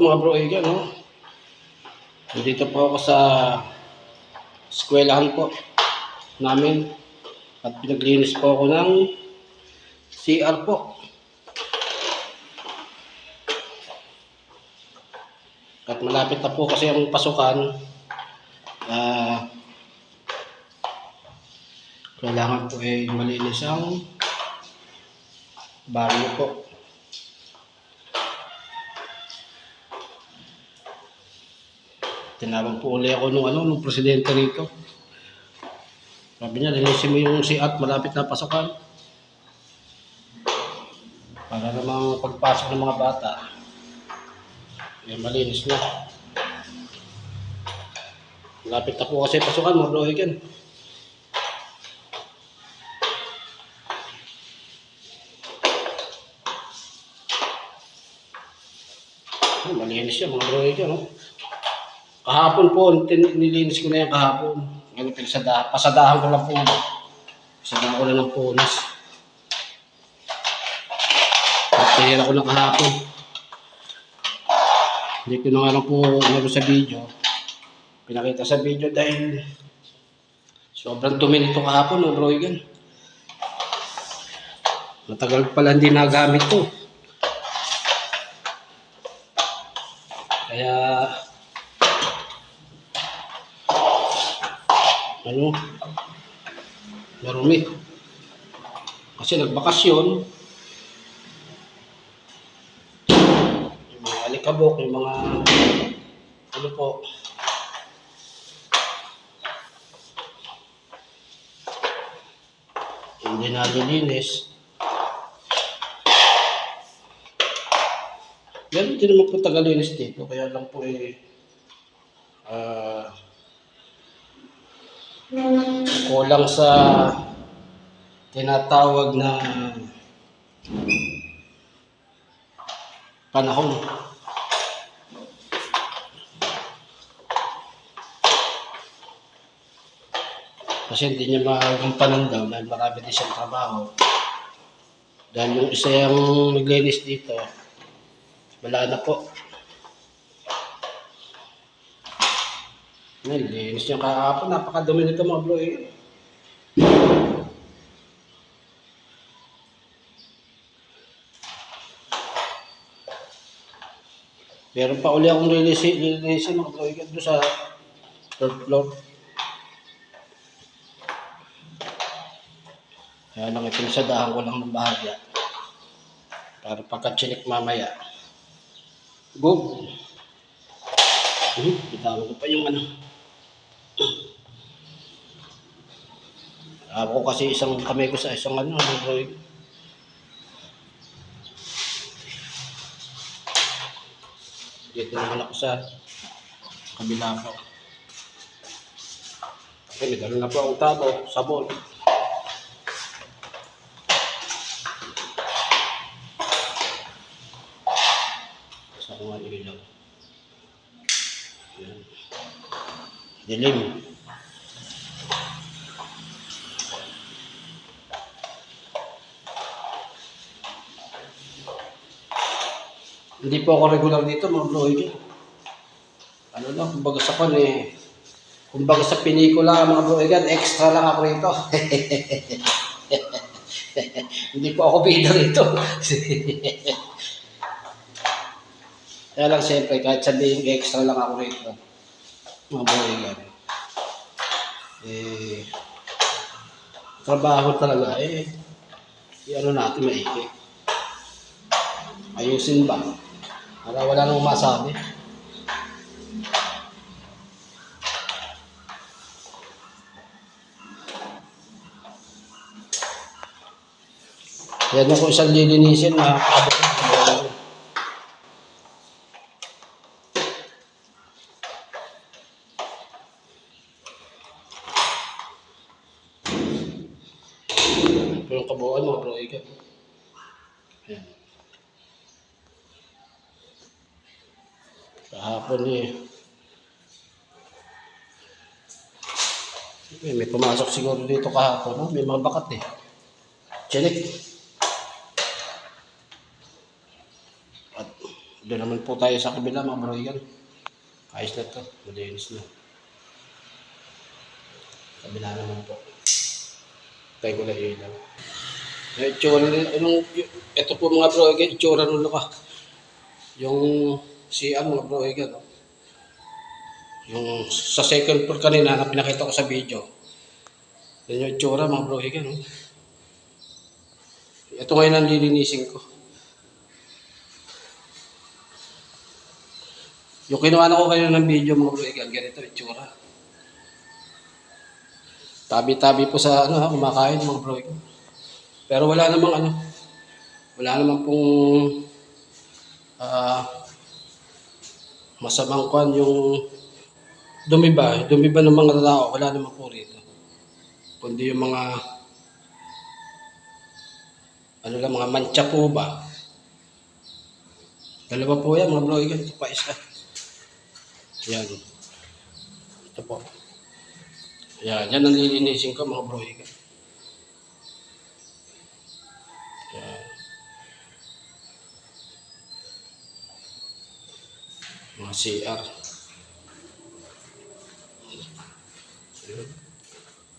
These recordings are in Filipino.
mga bro Egan, no? Nandito po ako sa eskwelahan po namin at pinaglinis po ako ng CR po. At malapit na po kasi ang pasukan. Ah, kailangan po ay malinis ang baryo po. Tinawag po uli ako nung ano, nung presidente rito. Sabi niya, linisin mo yung si at malapit na pasokan. Para namang pagpasok ng mga bata, eh, malinis na. Malapit na po kasi pasukan, bro, again. Oh, malinis yan, mga bro, again, no? Kahapon po, nilinis ko na yan kahapon. Ngayon, pinasada, pasadahan ko lang po. Pasadahan ko lang ng punas. Pagkahira ko na kahapon. Hindi ko na nga lang po meron sa video. Pinakita sa video dahil sobrang dumi nito kahapon, no, bro, Igan. Matagal pala hindi nagamit to. Kaya ano, marumi. Kasi nagbakasyon, yung mga alikabok, yung mga, ano po, hindi nalilinis. Meron din naman po tagalinis dito, kaya lang po eh, ah, kulang sa tinatawag na panahon. Kasi hindi niya magampanan daw dahil marami din siyang trabaho. Dahil yung isa yung naglinis dito, wala na po. Ay, linis niya kahapon. Napakadumi nito mga bro eh. Meron pa uli akong lilinisin, lilinisin mga bro eh. Doon sa third floor. Kaya lang ipinasadahan ko lang ng bahagya. Para pagka-chinik mamaya. Good. Hmm, bitawan ko pa yung ano. Ako kasi isang kamay ko sa isang ano, ano bro. Dito naman ako sa kabila ko. Okay, dala na po akong tabo, sabon. Sa kung ano ilaw. Yan. Dilim. Hindi po ako regular dito, mga. Hindi. Ano lang, kumbaga sa pan eh. Kumbaga sa pinikula, mga bro. Again, extra lang ako rito. Hindi po ako bida rito. Kaya lang siyempre, kahit sabihin extra lang ako rito. Mga. Again. Eh, trabaho talaga eh. I-ano natin maigi. Ayusin ba? Para wala nang masabi. Yan ako isang lilinisin na. Ito yung kabuuan mo, bro. Ika. Yan. Kahapon eh. Eh, may pumasok siguro dito kahapon, no? May mga bakat eh. Chenik. At Doon naman po tayo sa kabila mga broigan. Ayos na to. Malinis na. Kabila naman po. Tayo ko na ilaw. Yung itsura nila, yung, yung, ito po mga broigan, itsura nung luka. Yung CR mga broigan. No? Yung sa second floor kanina na pinakita ko sa video. Yan yung itsura mga broigan. No? Ito ngayon ang lilinisin ko. Yung kinuha na ko kayo ng video mga broigan, ganito itsura. Tabi-tabi po sa ano ha, kumakain mga broigan. Pero wala namang ano, wala namang pong ah masamang kwan yung dumi ba, dumi ba ng mga tao, wala namang po rito. Kundi yung mga ano lang, mga mancha po ba? Dalawa po yan, mga bro. Ito pa isa. Yan. Ito po. Yan, yan ang lilinisin ko, mga bro. Yan. Mga CR.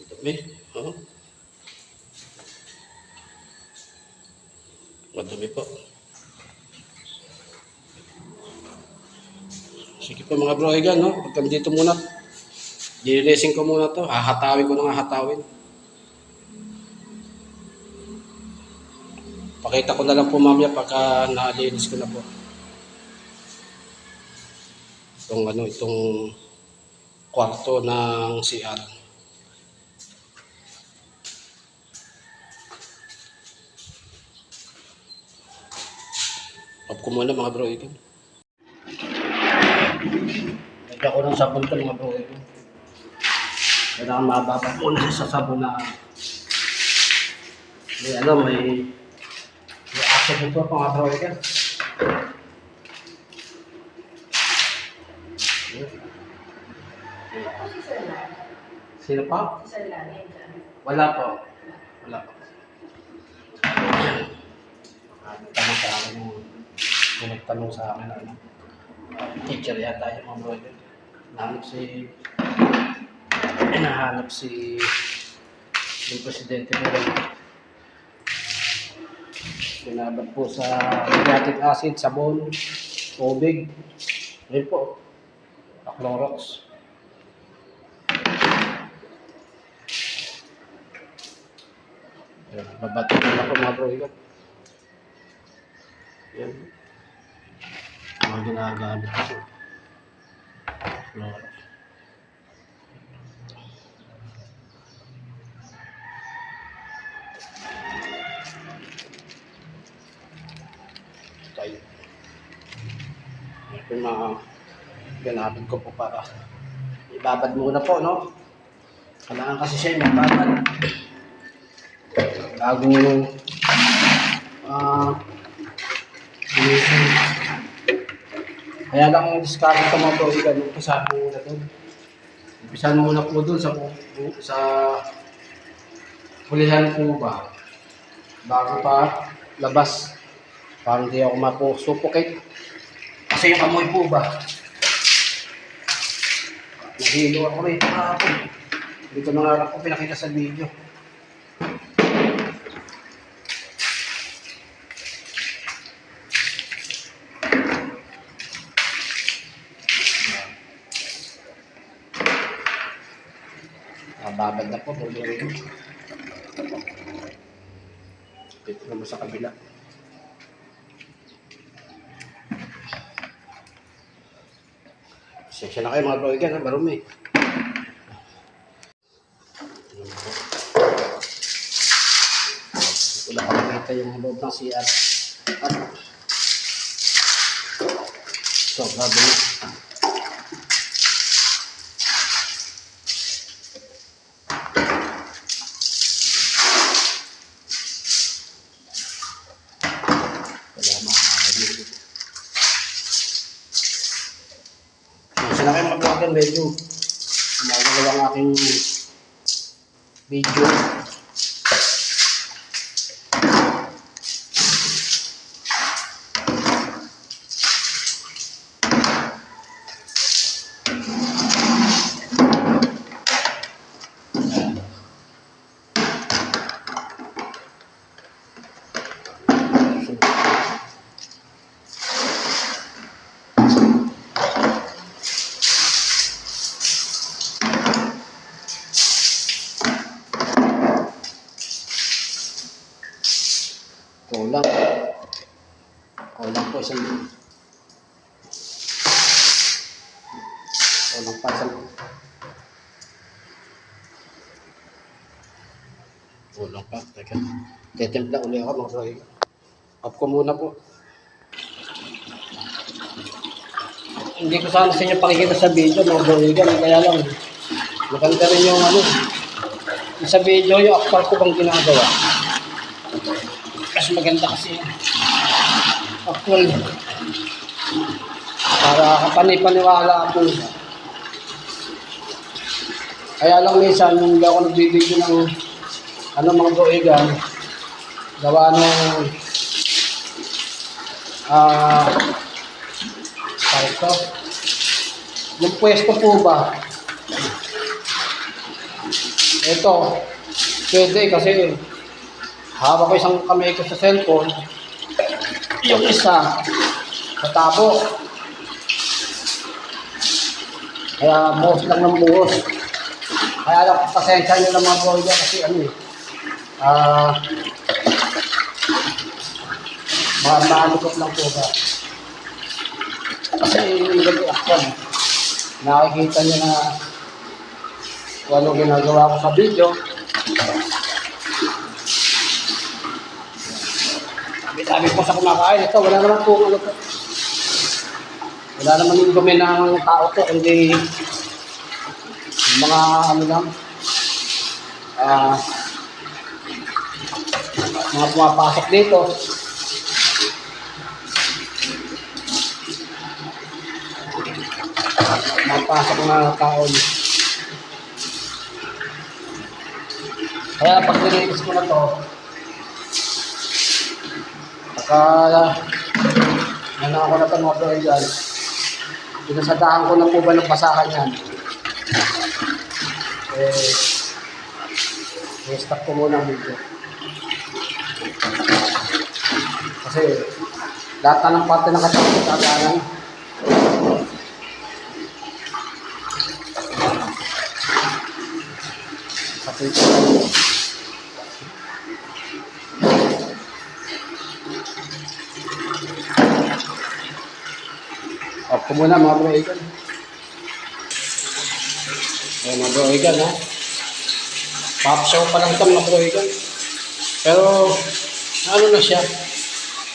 Ito, may. Oh. Madumi po. Sige po mga bro, igan, no? Pagka dito muna. Lilinisin ko muna to. Hahatawin ko na nga hatawin. Pakita ko na lang po mamaya pagka nalinis ko na po. Itong ano, itong kwarto ng CR. Pop ko muna mga bro ito. Lagyan ko ng sabon to mga bro ito. Kailangan mababa muna sa sabon na may ano, may may acid ito mga bro ito. Sino pa? Wala po. Wala po. Tanong sa akin yung yung nagtanong sa akin ano. Teacher yata yung mga brother. Nahanap si hinahanap si yung presidente nila. Pinabad po sa magnetic acid, sabon, tubig. Yun po. Clorox. Yan, babato na po mga bro. Yan. Yan. Mga ginagamit ko. Clorox. Tayo. Ito yung mga ginamit ko po para ibabad muna po, no? Kailangan kasi siya yung magbabad. Bago linisin. Kaya lang yung discard ko mga bro, ikan, umpisahan mo muna doon. Umpisahan mo muna po doon sa, sa hulihan po ba. Bago pa labas. Parang hindi ako mapo-suffocate. Kasi yung amoy po ba. Nahilo ako rito kahapon. Dito na nga ako pinakita sa video. Po, bumili. Dito naman sa kabila. Sensya na kayo mga ikan, ha, marumi. Wala ka makita yung loob ng CR. At, so, grabe na. Wala makakabili. Kasi na kayo mga vlogger, medyo gumagalaw ang aking video. Kulang. Kulang po isang... Kulang pa isang... Kulang pa. Teka. Titimpla uli ako mga broigan. Off ko muna po. Hindi ko sana sa inyo pakikita sa video mga broigan. Kaya lang, maganda rin yung ano. Sa video, yung actual ko bang ginagawa. Mas maganda kasi yung actual. Para kapanipaniwala po. Kaya lang minsan, yung hindi ako nagbibideo ng ano mga broigan, gawa ng ah uh, ito. Yung pwesto po ba? Ito, pwede kasi hawak ko isang kamay ko sa cellphone. Yung isa, sa tabo. Kaya buhos lang ng buhos. Kaya lang, pasensya nyo lang mga boy kasi ano eh. Ah, uh, maalikot lang po ba. Kasi yung nag-action, nakikita niyo na kung ano ginagawa ko sa video. Sabi-sabi po sa kumakain, ito, wala naman po ano po. Wala naman yung dumi ng tao to, kundi mga ano lang, ah, mga pumapasok dito. Mapasok na taon. Kaya pag nilinis ko na to, pagka ano ako na ito mga broigan, pinasadahan ko na po ba ng basahan yan. Eh, i-stop ko muna video. Kasi lahat na ng parte ng katawan ko tatanan. Pati Off ko muna mga broigan. Ayan mga broigan ha. Pop show pa lang ito mga broigan. Pero ano na siya.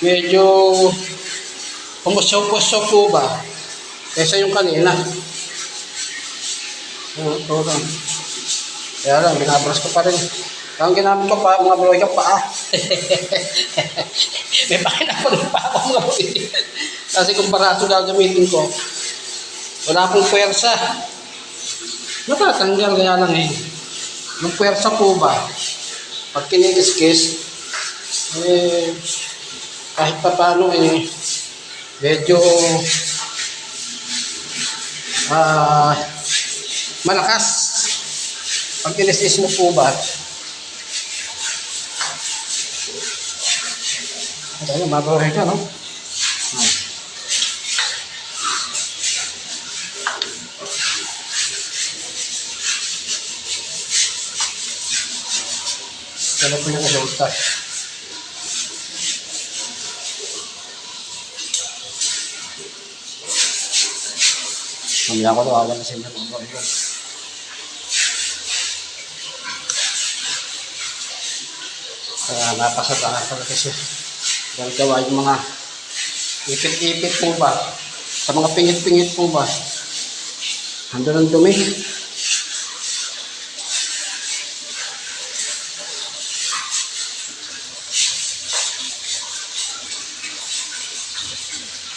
Medyo pumusyaw-pusyaw po ba? Kesa yung kanina. Ano, ito lang. Kaya lang, binabras ko pa rin. Ang ginamit ko pa, mga broigan pa ah. May pakinapon pa ako mga broigan. Kasi kung barato gagamitin ko, wala akong pwersa. Natatanggal kaya lang eh. Yung pwersa po ba, pag kinikiskis, eh, kahit pa paano eh, medyo ah malakas. Pag kiniskis mo po ba, ito yung mabawin ka, no? Ah. Ano po yung resulta? Mamaya ko nawawa na sa inyo mga boy. Kaya napasadahan pala kasi dahil gawa yung mga ipit-ipit po ba sa mga pingit-pingit po ba handa ng dumi.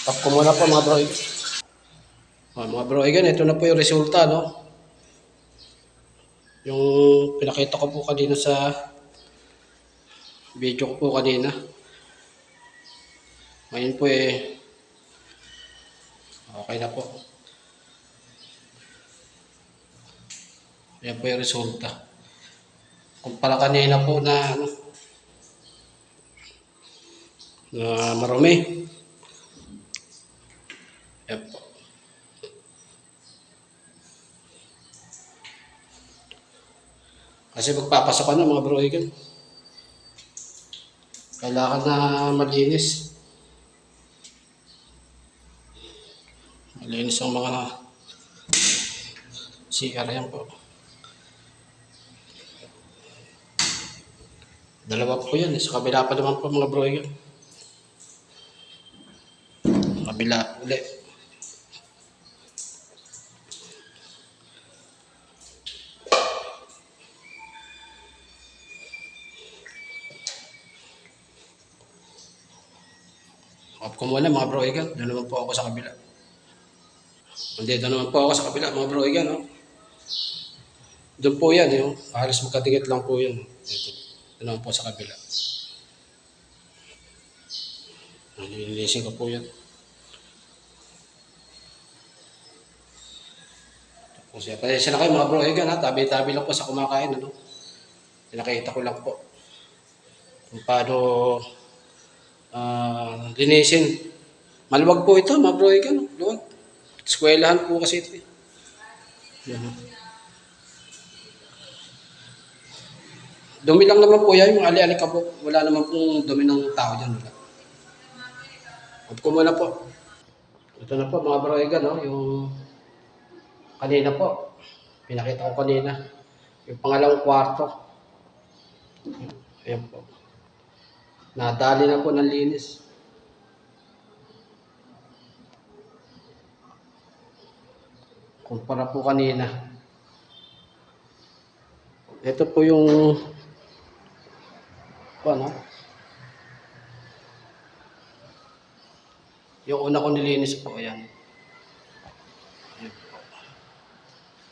Tap ko muna po mga bro. Ah, mga bro, again, ito na po yung resulta, no? Yung pinakita ko po kanina sa video ko po kanina. Ngayon po eh, okay na po. Yan po yung resulta. Kumpara kanina po na, ano, na marumi. Yan po. Kasi magpapasok ka na mga broigan. Kailangan na malinis. Malinis ang mga CR yan po. Dalawa po yan. eh. Sa kabila pa naman po mga bro yun. Kabila ulit. Ko muna mga bro Egan. Doon naman po ako sa kabila. Nandito naman po ako sa kabila mga bro Egan. No? Doon po yan. Yung, halos magkatingit lang po yun. Dito. Doon naman po sa kabila. Nililisin ko po yan. Yan. Pasensya na kayo mga bro Egan ha. Tabi-tabi lang po sa kumakain. Ano? Pinakita ko lang po. Kung paano ah linisin. Maluwag po ito, mga bro, ano, luwag. Eskwelahan po kasi ito. eh. Dumi lang naman po yan, yung ali-ali ka po. Wala naman pong dumi ng tao dyan. Wala. Huwag ko muna po. Ito na po, mga bro, no? yung kanina po. Pinakita ko kanina. Yung pangalawang kwarto. Ayan po. Nadali na po ng linis. Kumpara po kanina. Ito po yung ano? Yung una ko nilinis po, ayan.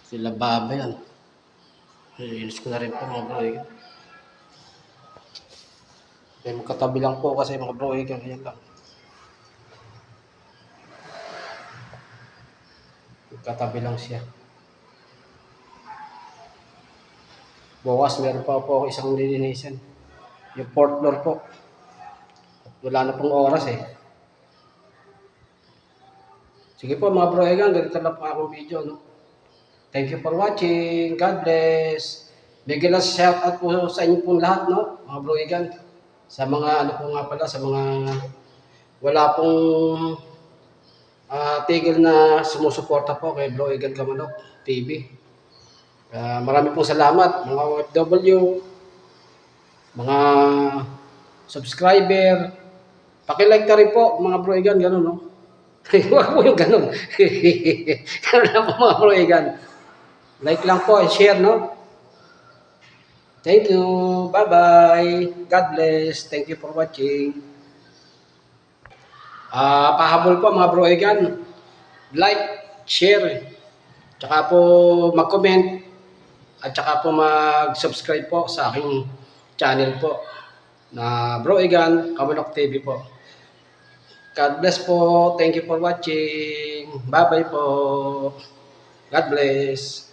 Sila baba yan. Nilinis ko na rin po mga bro. Eh. Eh, magkatabi lang po kasi mga bro, eh, ganyan lang. Magkatabi lang siya. Bukas meron pa po ako isang lilinisan. Yung fourth floor po. Wala na pong oras eh. Sige po mga bro, egan, ganito lang po akong video. No? Thank you for watching. God bless. Bigyan lang shout out po sa inyo pong lahat, no? Mga bro, egan sa mga ano po nga pala sa mga wala pong ah, tigil na sumusuporta po kay Bro Egan Kamanok TV. Ah, marami pong salamat mga OFW, mga subscriber. Paki-like ka rin po mga Bro Egan, ganun no. Huwag po yung ganun. ganun lang po mga Bro Egan. Like lang po and share no. Thank you. Bye-bye. God bless. Thank you for watching. Ah, pahabol po mga bro Egan. Like, share, tsaka po mag-comment at tsaka po mag-subscribe po sa aking channel po na Bro Egan Kamanok TV po. God bless po. Thank you for watching. Bye-bye po. God bless.